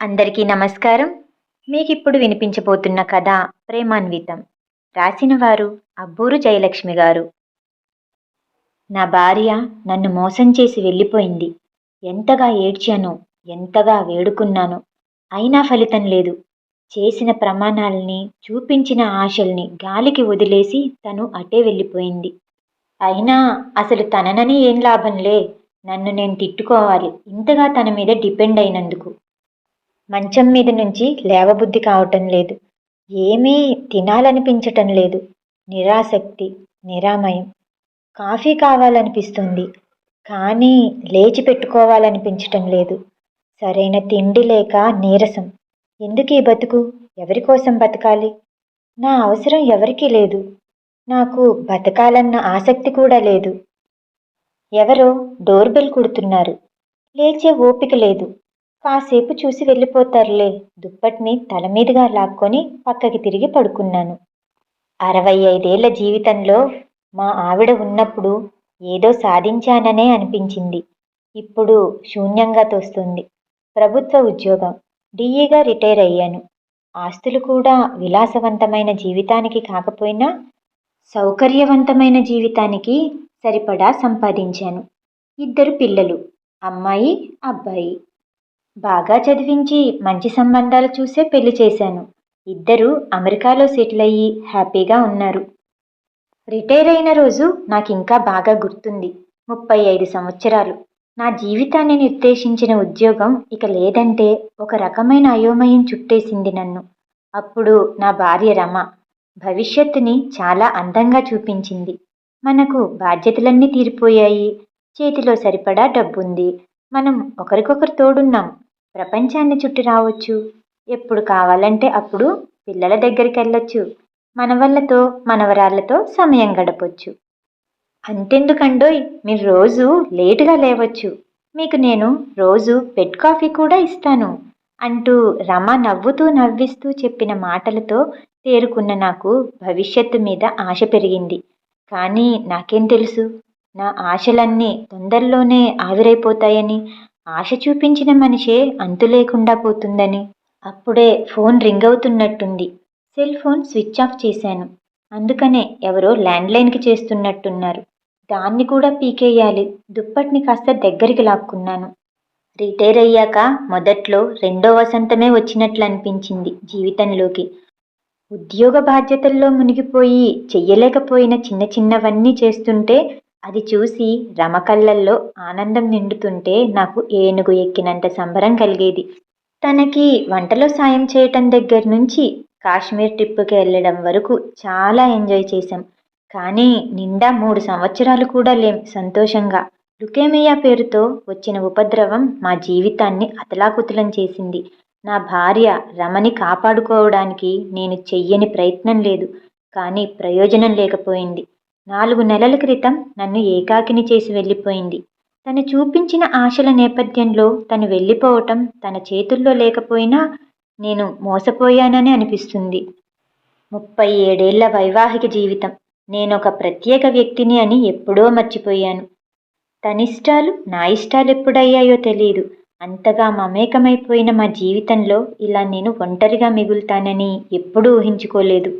అందరికీ నమస్కారం. మీకు ఇప్పుడు వినిపించబోతున్న కథ ప్రేమాన్వితం. రాసిన వారు అబ్బూరు జయలక్ష్మి గారు. నా భార్య నన్ను మోసం చేసి వెళ్ళిపోయింది. ఎంతగా ఏడ్చానో ఎంతగా వేడుకున్నానో అయినా ఫలితం లేదు. చేసిన ప్రమాణాలని చూపించిన ఆశల్ని గాలికి వదిలేసి తను అటే వెళ్ళిపోయింది. అయినా అసలు తననని ఏం లాభంలే. నన్ను నేను తిట్టుకోవాలి. ఇంతగా తన మీద డిపెండ్ అయినందుకు. మంచం మీద నుంచి లేవబుద్ధి కావటం లేదు. ఏమీ తినాలనిపించటం లేదు. నిరాసక్తి నిరామయం. కాఫీ కావాలనిపిస్తుంది కానీ లేచి పెట్టుకోవాలనిపించటం లేదు. సరైన తిండి లేక నీరసం. ఎందుకు ఈ బతుకు? ఎవరి కోసం బతకాలి? నా అవసరం ఎవరికీ లేదు. నాకు బతకాలన్న ఆసక్తి కూడా లేదు. ఎవరో డోర్ బెల్ కుడుతున్నారు. లేచే ఓపిక లేదు. కాసేపు చూసి వెళ్ళిపోతారులే. దుప్పటిని తల మీదుగా లాక్కొని పక్కకి తిరిగి పడుకున్నాను. అరవై ఐదేళ్ళ జీవితంలో మా ఆవిడ ఉన్నప్పుడు ఏదో సాధించాననే అనిపించింది. ఇప్పుడు శూన్యంగా తోస్తుంది. ప్రభుత్వ ఉద్యోగం. డిఈగా రిటైర్ అయ్యాను. ఆస్తులు కూడా విలాసవంతమైన జీవితానికి కాకపోయినా సౌకర్యవంతమైన జీవితానికి సరిపడా సంపాదించాను. ఇద్దరు పిల్లలు. అమ్మాయి అబ్బాయి. బాగా చదివించి మంచి సంబంధాలు చూసే పెళ్ళి చేశాను. ఇద్దరూ అమెరికాలో సెటిల్ అయ్యి హ్యాపీగా ఉన్నారు. రిటైర్ అయిన రోజు నాకు ఇంకా బాగా గుర్తుంది. ముప్పై ఐదు సంవత్సరాలు. నా జీవితాన్ని నిర్దేశించిన ఉద్యోగం ఇక లేదంటే ఒక రకమైన అయోమయం చుట్టేసింది నన్ను. అప్పుడు నా భార్య రమ భవిష్యత్తుని చాలా అందంగా చూపించింది. మనకు బాధ్యతలన్నీ తీరిపోయాయి. చేతిలో సరిపడా డబ్బుంది. మనం ఒకరికొకరు తోడున్నాం. ప్రపంచాన్ని చుట్టి రావచ్చు. ఎప్పుడు కావాలంటే అప్పుడు పిల్లల దగ్గరికి వెళ్ళొచ్చు. మనవళ్ళతో మనవరాళ్ళతో సమయం గడపొచ్చు. అంతెందుకండోయ్ మీరు రోజు లేటుగా లేవచ్చు. మీకు నేను రోజు పెట్ కాఫీ కూడా ఇస్తాను. అంటూ రమ నవ్వుతూ నవ్విస్తూ చెప్పిన మాటలతో తేరుకున్న నాకు భవిష్యత్తు మీద ఆశ పెరిగింది. కానీ నాకేం తెలుసు? నా ఆశలన్నీ తొందరలోనే ఆవిరైపోతాయని ఆశ చూపించిన మనిషే అంతు లేకుండా పోతుందని. అప్పుడే ఫోన్ రింగ్ అవుతున్నట్టుంది. సెల్ ఫోన్ స్విచ్ ఆఫ్ చేశాను. అందుకనే ఎవరో ల్యాండ్లైన్కి చేస్తున్నట్టున్నారు. దాన్ని కూడా పీకేయాలి. దుప్పటిని కాస్త దగ్గరికి లాక్కున్నాను. రిటైర్ అయ్యాక మొదట్లో రెండో వసంతమే వచ్చినట్లు అనిపించింది జీవితంలోకి. ఉద్యోగ బాధ్యతల్లో మునిగిపోయి చెయ్యలేకపోయిన చిన్న చిన్నవన్నీ చేస్తుంటే అది చూసి రమకళ్ళల్లో ఆనందం నిండుతుంటే నాకు ఏనుగు ఎక్కినంత సంబరం కలిగేది. తనకి వంటలో సాయం చేయటం దగ్గర నుంచి కాశ్మీర్ ట్రిప్కి వెళ్ళడం వరకు చాలా ఎంజాయ్ చేశాం. కానీ నిండా మూడు సంవత్సరాలు కూడా లేం సంతోషంగా. లుకేమియా పేరుతో వచ్చిన ఉపద్రవం మా జీవితాన్ని అతలాకుతలం చేసింది. నా భార్య రమని కాపాడుకోవడానికి నేను చెయ్యని ప్రయత్నం లేదు. కానీ ప్రయోజనం లేకపోయింది. నాలుగు నెలల క్రితం నన్ను ఏకాకిని చేసి వెళ్ళిపోయింది. తను చూపించిన ఆశల నేపథ్యంలో తను వెళ్ళిపోవటం తన చేతుల్లో లేకపోయినా నేను మోసపోయానని అనిపిస్తుంది. ముప్పై ఏడేళ్ళ వైవాహిక జీవితం. నేనొక ప్రత్యేక వ్యక్తిని అని ఎప్పుడో మర్చిపోయాను. తనిష్టాలు నా ఇష్టాలు ఎప్పుడయ్యాయో తెలియదు అంతగా మమేకమైపోయిన మా జీవితంలో ఇలా నేను ఒంటరిగా మిగులుతానని ఎప్పుడూ ఊహించుకోలేదు.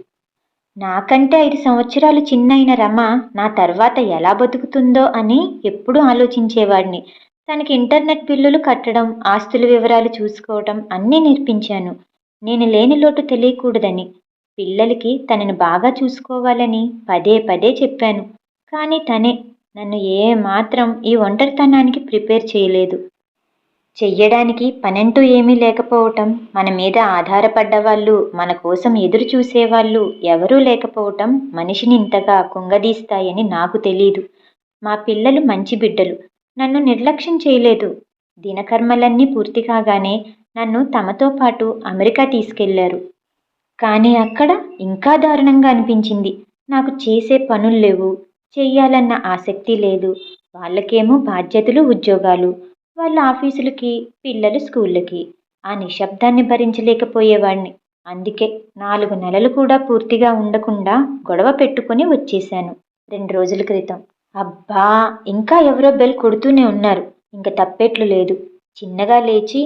నాకంటే ఐదు సంవత్సరాలు చిన్నైన రమ నా తర్వాత ఎలా బతుకుతుందో అని ఎప్పుడూ ఆలోచించేవాడిని. తనకి ఇంటర్నెట్ బిల్లులు కట్టడం ఆస్తుల వివరాలు చూసుకోవడం అన్నీ నేర్పించాను. నేను లేని లోటు తెలియకూడదని. పిల్లలకి తనని బాగా చూసుకోవాలని పదే పదే చెప్పాను. కానీ తనే నన్ను ఏ మాత్రం ఈ ఒంటరితనానికి ప్రిపేర్ చేయలేదు. చెయ్యడానికి పనంటూ ఏమీ లేకపోవటం మన మీద ఆధారపడ్డవాళ్ళు మన కోసం ఎదురు చూసేవాళ్ళు ఎవరూ లేకపోవటం మనిషిని ఇంతగా కుంగదీస్తాయని నాకు తెలీదు. మా పిల్లలు మంచి బిడ్డలు. నన్ను నిర్లక్ష్యం చేయలేదు. దినకర్మలన్నీ పూర్తి కాగానే నన్ను తమతో పాటు అమెరికా తీసుకెళ్ళారు. కానీ అక్కడ ఇంకా దారుణంగా అనిపించింది. నాకు చేసే పనులు లేవు చెయ్యాలన్న ఆసక్తి లేదు. వాళ్ళకేమో బాధ్యతలు ఉద్యోగాలు. వాళ్ళ ఆఫీసులకి పిల్లలు స్కూళ్ళకి. ఆ నిశ్శబ్దాన్ని భరించలేకపోయేవాడిని అందుకే నాలుగు నెలలు కూడా పూర్తిగా ఉండకుండా గొడవ పెట్టుకుని వచ్చేశాను రెండు రోజుల క్రితం. అబ్బా! ఇంకా ఎవరో బెల్ కొడుతూనే ఉన్నారు. ఇంక తప్పేట్లు లేదు. చిన్నగా లేచి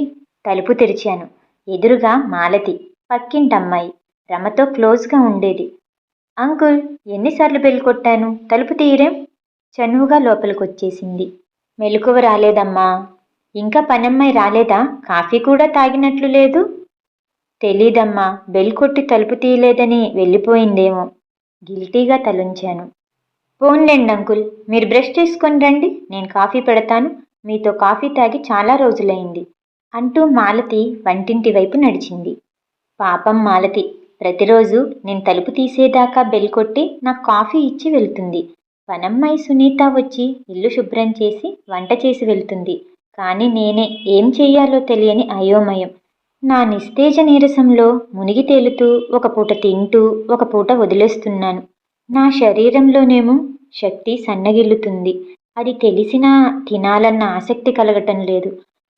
తలుపు తెరిచాను. ఎదురుగా మాలతి పక్కింటమ్మాయి రమతో క్లోజ్గా ఉండేది. అంకుల్ ఎన్నిసార్లు బెల్ కొట్టాను? తలుపు తీయరేం? చనువుగా లోపలికొచ్చేసింది. మెలకువ రాలేదమ్మా. ఇంకా పనమ్మాయి రాలేదా? కాఫీ కూడా తాగినట్లు లేదు. తెలీదమ్మా బెల్ కొట్టి తలుపు తీయలేదని వెళ్ళిపోయిందేమో. గిల్టీగా తలుంచాను. పోన్లేండి అంకుల్ మీరు బ్రష్ చేసుకొని రండి నేను కాఫీ పెడతాను. మీతో కాఫీ తాగి చాలా రోజులైంది అంటూ మాలతి వంటింటి వైపు నడిచింది. పాపం మాలతి ప్రతిరోజు నేను తలుపు తీసేదాకా బెల్ కొట్టి నాకు కాఫీ ఇచ్చి వెళ్తుంది. పనమ్మాయి సునీత వచ్చి ఇల్లు శుభ్రం చేసి వంట చేసి వెళ్తుంది. కానీ నేనే ఏం చెయ్యాలో తెలియని అయోమయం. నా నిస్తేజ నీరసంలో మునిగి తేలుతూ ఒక పూట తింటూ ఒక పూట వదిలేస్తున్నాను. నా శరీరంలోనేమో శక్తి సన్నగిల్లుతుంది. అది తెలిసినా తినాలన్న ఆసక్తి కలగటం లేదు.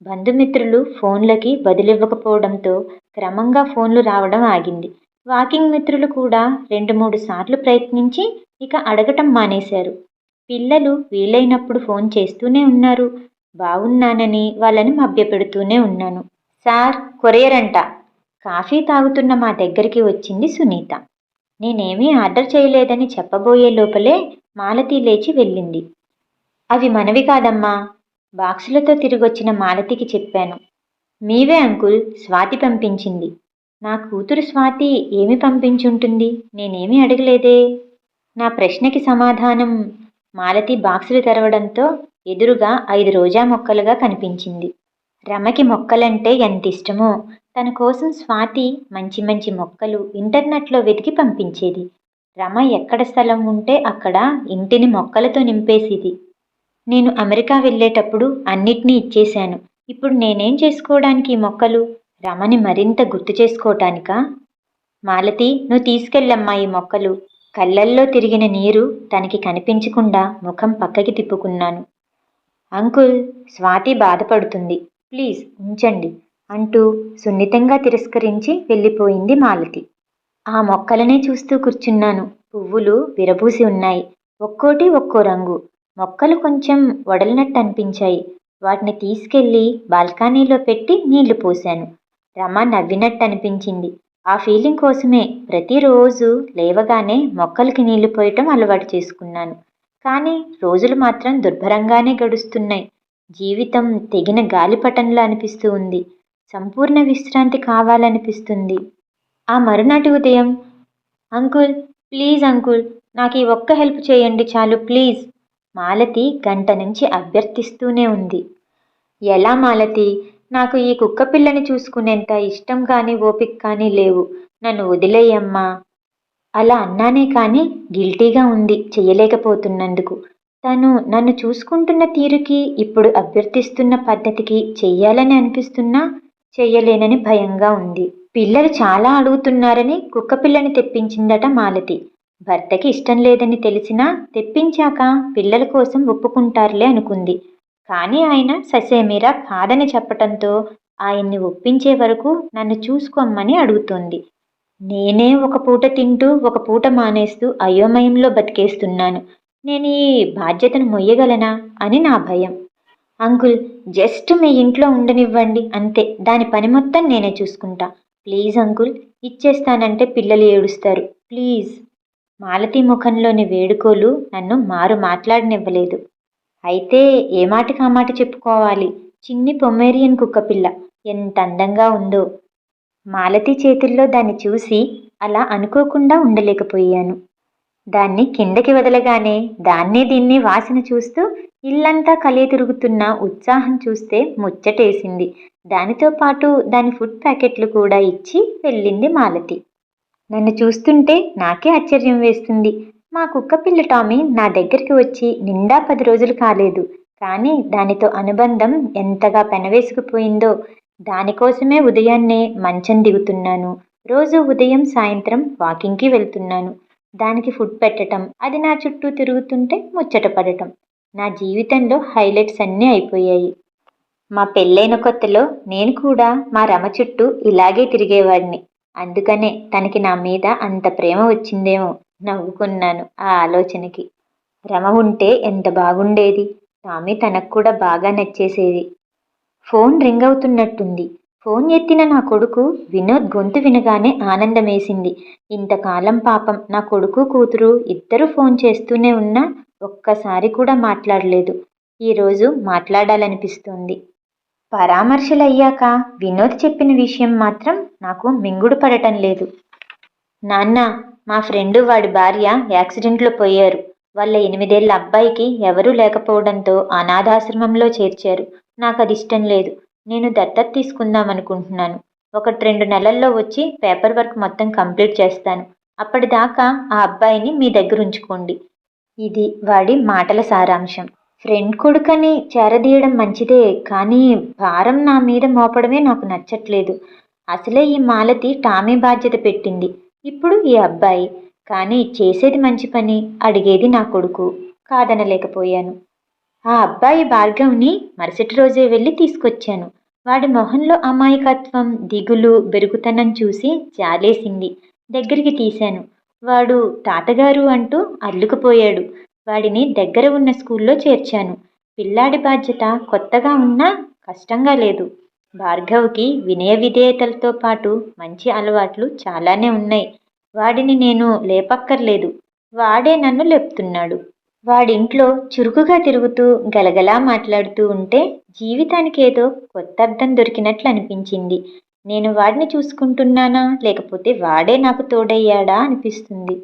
బంధుమిత్రులు ఫోన్లకి బదిలివ్వకపోవడంతో క్రమంగా ఫోన్లు రావడం ఆగింది. వాకింగ్ మిత్రులు కూడా రెండు మూడు సార్లు ప్రయత్నించి ఇక అడగటం మానేశారు. పిల్లలు వీలైనప్పుడు ఫోన్ చేస్తూనే ఉన్నారు. బాగున్నానని వాళ్ళని మభ్యపెడుతూనే ఉన్నాను. సార్ కొరియర్ అంట కాఫీ తాగుతున్న మా దగ్గరికి వచ్చింది సునీత. నేనేమీ ఆర్డర్ చేయలేదని చెప్పబోయే లోపలే మాలతి లేచి వెళ్ళింది. అవి మనవి కాదమ్మా. బాక్సులతో తిరిగొచ్చిన మాలతికి చెప్పాను. మీవే అంకుల్ స్వాతి పంపించింది. నా కూతురు స్వాతి ఏమి పంపించుంటుంది? నేనేమీ అడగలేదే. నా ప్రశ్నకి సమాధానం మాలతి బాక్సులు తెరవడంతో ఎదురుగా ఐదు రోజా మొక్కలుగా కనిపించింది. రమకి మొక్కలంటే ఎంత ఇష్టమో తన కోసం స్వాతి మంచి మంచి మొక్కలు ఇంటర్నెట్లో వెతికి పంపించేది. రమ ఎక్కడ స్థలం ఉంటే అక్కడ ఇంటిని మొక్కలతో నింపేసేది. నేను అమెరికా వెళ్ళేటప్పుడు అన్నిటినీ ఇచ్చేశాను. ఇప్పుడు నేనేం చేసుకోవడానికి ఈ మొక్కలు? రమని మరింత గుర్తు చేసుకోవటానికా మాలతి నువ్వు తీసుకెళ్ళమ్మా ఈ మొక్కలు. కళ్ళల్లో తిరిగిన నీరు తనకి కనిపించకుండా ముఖం పక్కకి తిప్పుకున్నాను. అంకుల్ స్వాతి బాధపడుతుంది. ప్లీజ్ ఉంచండి అంటూ సున్నితంగా తిరస్కరించి వెళ్ళిపోయింది మాలతి. ఆ మొక్కలనే చూస్తూ కూర్చున్నాను. పువ్వులు విరబూసి ఉన్నాయి. ఒక్కోటి ఒక్కో రంగు. మొక్కలు కొంచెం వడలినట్టు అనిపించాయి. వాటిని తీసుకెళ్ళి బాల్కనీలో పెట్టి నీళ్ళు పోశాను. రమ నవ్వినట్టు అనిపించింది. ఆ ఫీలింగ్ కోసమే ప్రతిరోజు లేవగానే మొక్కలకి నీళ్ళు పోయటం అలవాటు చేసుకున్నాను. కానీ రోజులు మాత్రం దుర్భరంగానే గడుస్తున్నాయి. జీవితం తెగిన గాలిపటంలా అనిపిస్తూ ఉంది. సంపూర్ణ విశ్రాంతి కావాలనిపిస్తుంది. ఆ మరునాటి ఉదయం అంకుల్ ప్లీజ్ అంకుల్ నాకు ఈ ఒక్క హెల్ప్ చేయండి చాలు ప్లీజ్. మాలతి గంట నుంచి అభ్యర్థిస్తూనే ఉంది. ఎలా మాలతి? నాకు ఈ కుక్క పిల్లని చూసుకునేంత ఇష్టం కానీ ఓపిక కానీ లేవు. నన్ను వదిలేయమ్మా. అలా అన్నానే కానీ గిల్టీగా ఉంది చెయ్యలేకపోతున్నందుకు. తను నన్ను చూసుకుంటున్న తీరుకి ఇప్పుడు అభ్యర్థిస్తున్న పద్ధతికి చెయ్యాలని అనిపిస్తున్నా చెయ్యలేనని భయంగా ఉంది. పిల్లలు చాలా అడుగుతున్నారని కుక్క పిల్లని తెప్పించిందట మాలతి. భర్తకి ఇష్టం లేదని తెలిసినా తెప్పించాక పిల్లల కోసం ఒప్పుకుంటారులే అనుకుంది. కానీ ఆయన ససేమిరా కాదని చెప్పటంతో ఆయన్ని ఒప్పించే వరకు నన్ను చూసుకోమ్మని అడుగుతోంది. నేనే ఒక పూట తింటూ ఒక పూట మానేస్తూ అయోమయంలో బతికేస్తున్నాను. నేను ఈ బాధ్యతను మొయ్యగలనా? అని నా భయం. అంకుల్ జస్ట్ మీ ఇంట్లో ఉండనివ్వండి అంతే. దాని పని మొత్తం నేనే చూసుకుంటా. ప్లీజ్ అంకుల్ ఇచ్చేస్తానంటే పిల్లలు ఏడుస్తారు. ప్లీజ్. మాలతి ముఖంలోని వేడుకోలు నన్ను మారు మాట్లాడనివ్వలేదు. అయితే ఏ మాటకి ఆ మాట చెప్పుకోవాలి? చిన్ని పొమేరియన్ కుక్కపిల్ల. ఎంత అందంగా ఉందో. మాలతి చేతుల్లో దాన్ని చూసి అలా అనుకోకుండా ఉండలేకపోయాను. దాన్ని కిందకి వదలగానే దాన్నే దీన్ని వాసన చూస్తూ ఇల్లంతా కలే తిరుగుతున్న ఉత్సాహం చూస్తే ముచ్చటేసింది. దానితో పాటు దాని ఫుడ్ ప్యాకెట్లు కూడా ఇచ్చి వెళ్ళింది మాలతి. నన్ను చూస్తుంటే నాకే ఆశ్చర్యం వేస్తుంది. మా కుక్క పిల్ల టామీ నా దగ్గరికి వచ్చి నిండా పది రోజులు కాలేదు. కానీ దానితో అనుబంధం ఎంతగా పెనవేసుకుపోయిందో దానికోసమే ఉదయాన్నే మంచం దిగుతున్నాను. రోజు ఉదయం సాయంత్రం వాకింగ్కి వెళ్తున్నాను. దానికి ఫుడ్ పెట్టటం అది నా చుట్టూ తిరుగుతుంటే ముచ్చట పడటం. నా జీవితంలో హైలైట్స్ అన్నీ అయిపోయాయి. మా పెళ్ళైన కొత్తలో నేను కూడా మా రమ చుట్టూ ఇలాగే తిరిగేవాడిని. అందుకనే తనకి నా మీద అంత ప్రేమ వచ్చిందేమో నవ్వుకున్నాను ఆ ఆలోచనకి. రమ ఉంటే ఎంత బాగుండేది. స్వామి తనకు కూడా బాగా నచ్చేసేది. ఫోన్ రింగ్ అవుతున్నట్టుంది. ఫోన్ ఎత్తిన నా కొడుకు వినోద్ గొంతు వినగానే ఆనందమేసింది. ఇంతకాలం పాపం నా కొడుకు కూతురు ఇద్దరు ఫోన్ చేస్తూనే ఉన్నా ఒక్కసారి కూడా మాట్లాడలేదు. ఈరోజు మాట్లాడాలనిపిస్తోంది. పరామర్శలయ్యాక వినోద్ చెప్పిన విషయం మాత్రం నాకు మింగుడు పడటం లేదు. నాన్న మా ఫ్రెండు వాడి భార్య యాక్సిడెంట్లో పోయారు. వాళ్ళ ఎనిమిదేళ్ళ అబ్బాయికి ఎవరూ లేకపోవడంతో అనాథాశ్రమంలో చేర్చారు. నాకు అది ఇష్టం లేదు. నేను దత్తత తీసుకుందాం అనుకుంటున్నాను ఒకటి రెండు నెలల్లో వచ్చి పేపర్ వర్క్ మొత్తం కంప్లీట్ చేస్తాను. అప్పటిదాకా ఆ అబ్బాయిని మీ దగ్గర ఉంచుకోండి. ఇది వాడి మాటల సారాంశం. ఫ్రెండ్ కొడుకని చేరదీయడం మంచిదే కానీ భారం నా మీద మోపడమే నాకు నచ్చట్లేదు. అసలే ఈ మాలతి టామీ బాధ్యత పెట్టింది. ఇప్పుడు ఈ అబ్బాయి. కానీ చేసేది మంచి పని అడిగేది నా కొడుకు. కాదనలేకపోయాను. ఆ అబ్బాయి భార్గవ్ని మరుసటి రోజే వెళ్ళి తీసుకొచ్చాను. వాడి మొహంలో అమాయకత్వం దిగులు బెరుగుతనం చూసి జాలేసింది. దగ్గరికి తీశాను. వాడు తాతగారు అంటూ అల్లుకుపోయాడు. వాడిని దగ్గర ఉన్న స్కూల్లో చేర్చాను. పిల్లాడి బాధ్యత కొత్తగా ఉన్నా కష్టంగా లేదు. భార్గవ్కి వినయ విధేయతలతో పాటు మంచి అలవాట్లు చాలానే ఉన్నాయి. వాడిని నేను లేపక్కర్లేదు. వాడే నన్ను లేపుతున్నాడు. వాడింట్లో చురుకుగా తిరుగుతూ గలగలా మాట్లాడుతూ ఉంటే జీవితానికి ఏదో కొత్త అర్థం దొరికినట్లు అనిపించింది నేను వాడిని చూసుకుంటున్నానా? లేకపోతే వాడే నాకు తోడయ్యాడా? అనిపిస్తుంది.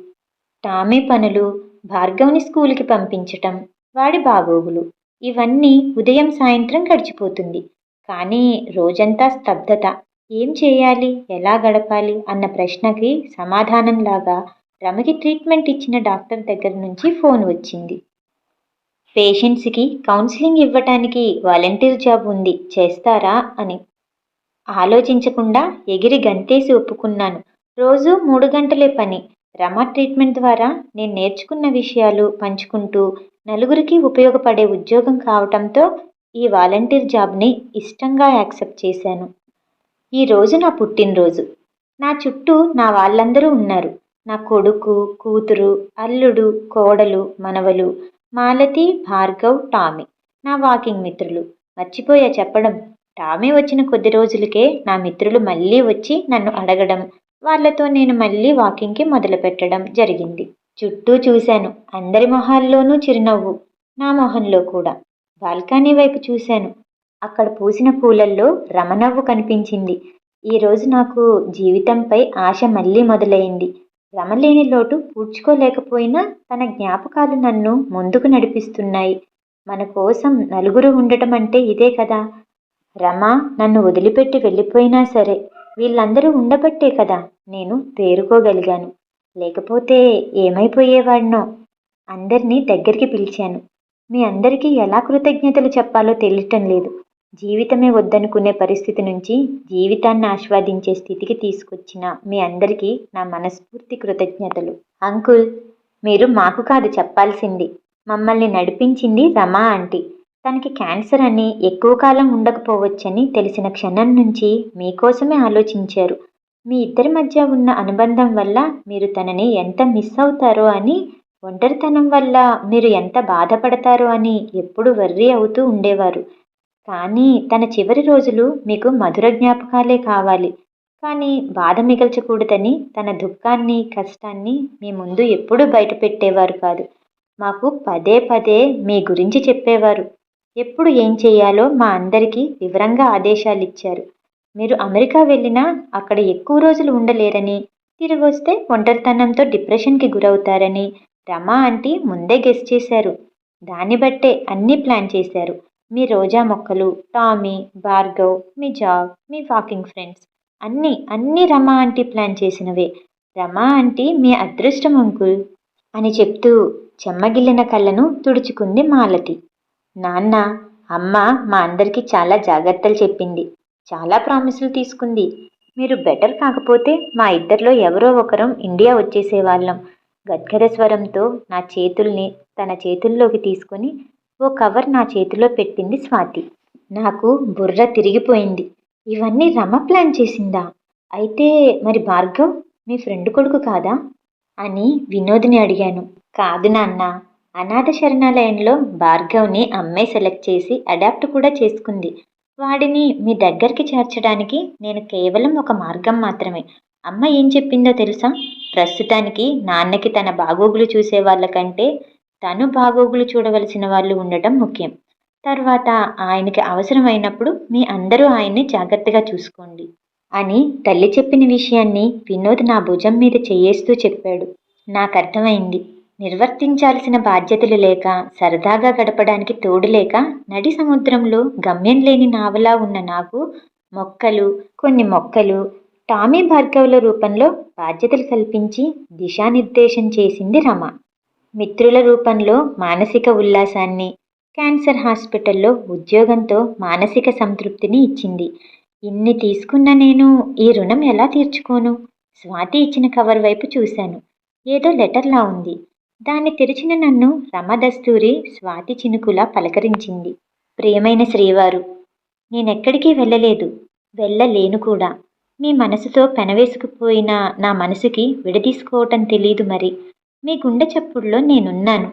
టామీ పనులు భార్గవ్ని స్కూల్కి పంపించటం వాడి బాగోగులు. ఇవన్నీ ఉదయం సాయంత్రం గడిచిపోతుంది. కానీ రోజంతా స్తబ్దత. ఏం చేయాలి? ఎలా గడపాలి? అన్న ప్రశ్నకి సమాధానంలాగా రమకి ట్రీట్మెంట్ ఇచ్చిన డాక్టర్ దగ్గర నుంచి ఫోన్ వచ్చింది. పేషెంట్స్కి కౌన్సిలింగ్ ఇవ్వటానికి వాలంటీర్ జాబ్ ఉంది చేస్తారా అని. ఆలోచించకుండా ఎగిరి గంతేసి ఒప్పుకున్నాను. రోజు మూడు గంటలే పని. రమ ట్రీట్మెంట్ ద్వారా నేను నేర్చుకున్న విషయాలు పంచుకుంటూ నలుగురికి ఉపయోగపడే ఉద్యోగం కావటంతో ఈ వాలంటీర్ జాబ్ని ఇష్టంగా యాక్సెప్ట్ చేశాను. ఈరోజు నా పుట్టినరోజు. నా చుట్టూ నా వాళ్ళందరూ ఉన్నారు. నా కొడుకు కూతురు అల్లుడు కోడలు మనవలు మాలతి భార్గవ్ టామీ. నా వాకింగ్ మిత్రులు. మర్చిపోయా చెప్పడం. టామీ వచ్చిన కొద్ది రోజులకే నా మిత్రులు మళ్ళీ వచ్చి నన్ను అడగడం. వాళ్ళతో నేను మళ్ళీ వాకింగ్కి మొదలుపెట్టడం జరిగింది. చుట్టూ చూశాను. అందరి మొహాల్లోనూ చిరునవ్వు. నా మొహంలో కూడా. బాల్కనీ వైపు చూశాను. అక్కడ పూసిన పూలల్లో రమనవ్వు కనిపించింది. ఈరోజు నాకు జీవితంపై ఆశ మళ్ళీ మొదలైంది. రమలేని లోటు పూడ్చుకోలేకపోయినా తన జ్ఞాపకాలు నన్ను ముందుకు నడిపిస్తున్నాయి. మన కోసం నలుగురు ఉండటం అంటే ఇదే కదా. రమ నన్ను వదిలిపెట్టి వెళ్ళిపోయినా సరే వీళ్ళందరూ ఉండబట్టే కదా నేను తేరుకోగలిగాను. లేకపోతే ఏమైపోయేవాడినో అందరినీ దగ్గరికి పిలిచాను. మీ అందరికీ ఎలా కృతజ్ఞతలు చెప్పాలో తెలియటం లేదు. జీవితమే వద్దనుకునే పరిస్థితి నుంచి జీవితాన్ని ఆస్వాదించే స్థితికి తీసుకొచ్చిన మీ అందరికీ నా మనస్ఫూర్తి కృతజ్ఞతలు. అంకుల్ మీరు మాకు కాదు చెప్పాల్సింది. మమ్మల్ని నడిపించింది రమా ఆంటీ. తనకి క్యాన్సర్ అని ఎక్కువ కాలం ఉండకపోవచ్చని తెలిసిన క్షణం నుంచి మీకోసమే ఆలోచించారు. మీ ఇద్దరి మధ్య ఉన్న అనుబంధం వల్ల మీరు తనని ఎంత మిస్ అవుతారో అని ఒంటరితనం వల్ల మీరు ఎంత బాధపడతారో అని ఎప్పుడు వర్రీ అవుతూ ఉండేవారు. కానీ తన చివరి రోజులు మీకు మధుర జ్ఞాపకాలే కావాలి. కానీ బాధ మిగల్చకూడదని తన దుఃఖాన్ని కష్టాన్ని మీ ముందు ఎప్పుడూ బయటపెట్టేవారు కాదు. మాకు పదే పదే మీ గురించి చెప్పేవారు. ఎప్పుడు ఏం చేయాలో మా అందరికీ వివరంగా ఆదేశాలు ఇచ్చారు మీరు అమెరికా వెళ్ళినా అక్కడ ఎక్కువ రోజులు ఉండలేరని తిరిగి వస్తే ఒంటరితనంతో డిప్రెషన్కి గురవుతారని రమా ఆంటీ ముందే గెస్ట్ చేశారు. దాన్ని బట్టే అన్నీ ప్లాన్ చేశారు. మీ రోజా మొక్కలు టామీ భార్గవ్ మీ జాబ్ మీ వాకింగ్ ఫ్రెండ్స్. అన్నీ అన్నీ రమా ఆంటీ ప్లాన్ చేసినవే. రమా ఆంటీ మీ అదృష్టం అంకుల్ అని చెప్తూ చెమ్మగిల్లిన కళ్ళను తుడుచుకుంది మాలతి. నాన్న అమ్మ మా అందరికీ చాలా జాగ్రత్తలు చెప్పింది. చాలా ప్రామిసులు తీసుకుంది. మీరు బెటర్ కాకపోతే మా ఇద్దరిలో ఎవరో ఒకరం ఇండియా వచ్చేసేవాళ్ళం. గద్గద స్వరంతో నా చేతుల్ని తన చేతుల్లోకి తీసుకొని ఓ కవర్ నా చేతిలో పెట్టింది స్వాతి. నాకు బుర్ర తిరిగిపోయింది. ఇవన్నీ రమ ప్లాన్ చేసిందా? అయితే మరి భార్గవ్ మీ ఫ్రెండ్ కొడుకు కాదా? అని వినోద్ని అడిగాను. కాదు నాన్న. అనాథ శరణాలయంలో భార్గవ్ని అమ్మే సెలెక్ట్ చేసి అడాప్ట్ కూడా చేసుకుంది. వాడిని మీ దగ్గరికి చేర్చడానికి నేను కేవలం ఒక మార్గం మాత్రమే. అమ్మ ఏం చెప్పిందో తెలుసా? ప్రస్తుతానికి నాన్నకి తన బాగోగులు చూసే వాళ్ళకంటే తను బాగోగులు చూడవలసిన వాళ్ళు ఉండటం ముఖ్యం. తర్వాత ఆయనకి అవసరమైనప్పుడు మీ అందరూ ఆయన్ని జాగ్రత్తగా చూసుకోండి అని తల్లి చెప్పిన విషయాన్ని వినోద్ నా భుజం మీద చేయేస్తూ చెప్పాడు. నాకు అర్థమైంది నిర్వర్తించాల్సిన బాధ్యతలు లేక సరదాగా గడపడానికి తోడు లేక నడి సముద్రంలో గమ్యం లేని నావలా ఉన్న నాకు మొక్కలు కొన్ని మొక్కలు టామీ భార్గవుల రూపంలో బాధ్యతలు కల్పించి దిశానిర్దేశం చేసింది రమ. మిత్రుల రూపంలో మానసిక ఉల్లాసాన్ని క్యాన్సర్ హాస్పిటల్లో ఉద్యోగంతో మానసిక సంతృప్తిని ఇచ్చింది. ఇన్ని తీసుకున్న నేను ఈ రుణం ఎలా తీర్చుకోను? స్వాతి ఇచ్చిన కవర్ వైపు చూశాను. ఏదో లెటర్లా ఉంది. దాన్ని తెరిచిన నన్ను రమదస్తూరి స్వాతి చినుకులా పలకరించింది. ప్రియమైన శ్రీవారు నేనెక్కడికి వెళ్ళలేదు. వెళ్ళలేను కూడా. మీ మనసుతో పెనవేసుకుపోయిన నా మనసుకి విడదీసుకోవటం తెలీదు మరి. మీ గుండె చప్పుడులో నేనున్నాను.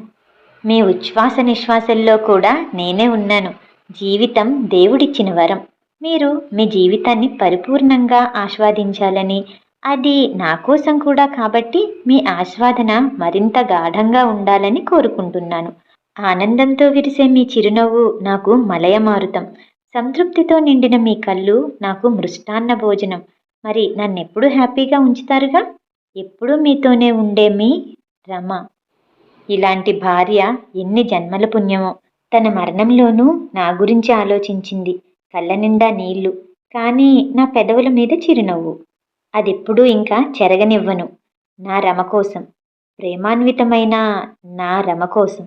మీ ఉచ్ఛ్వాస నిశ్వాసల్లో కూడా నేనే ఉన్నాను. జీవితం దేవుడిచ్చిన వరం. మీరు మీ జీవితాన్ని పరిపూర్ణంగా ఆస్వాదించాలని. అది నా కోసం కూడా కాబట్టి మీ ఆస్వాదన మరింత గాఢంగా ఉండాలని కోరుకుంటున్నాను. ఆనందంతో విరిసే మీ చిరునవ్వు నాకు మలయమారుతం. సంతృప్తితో నిండిన మీ కళ్ళు నాకు మృష్టాన్న భోజనం. మరి నన్నెప్పుడు హ్యాపీగా ఉంచుతారుగా? ఎప్పుడూ మీతోనే ఉండే మీ రమ ఇలాంటి భార్య ఎన్ని జన్మల పుణ్యమో. తన మరణంలోనూ నా గురించి ఆలోచించింది. కళ్ళ నిండా నీళ్ళు. కానీ నా పెదవుల మీద చిరునవ్వు. అదెప్పుడూ ఇంకా చెరగనివ్వను. నా రమ కోసం. ప్రేమాన్వితమైన నా రమ కోసం.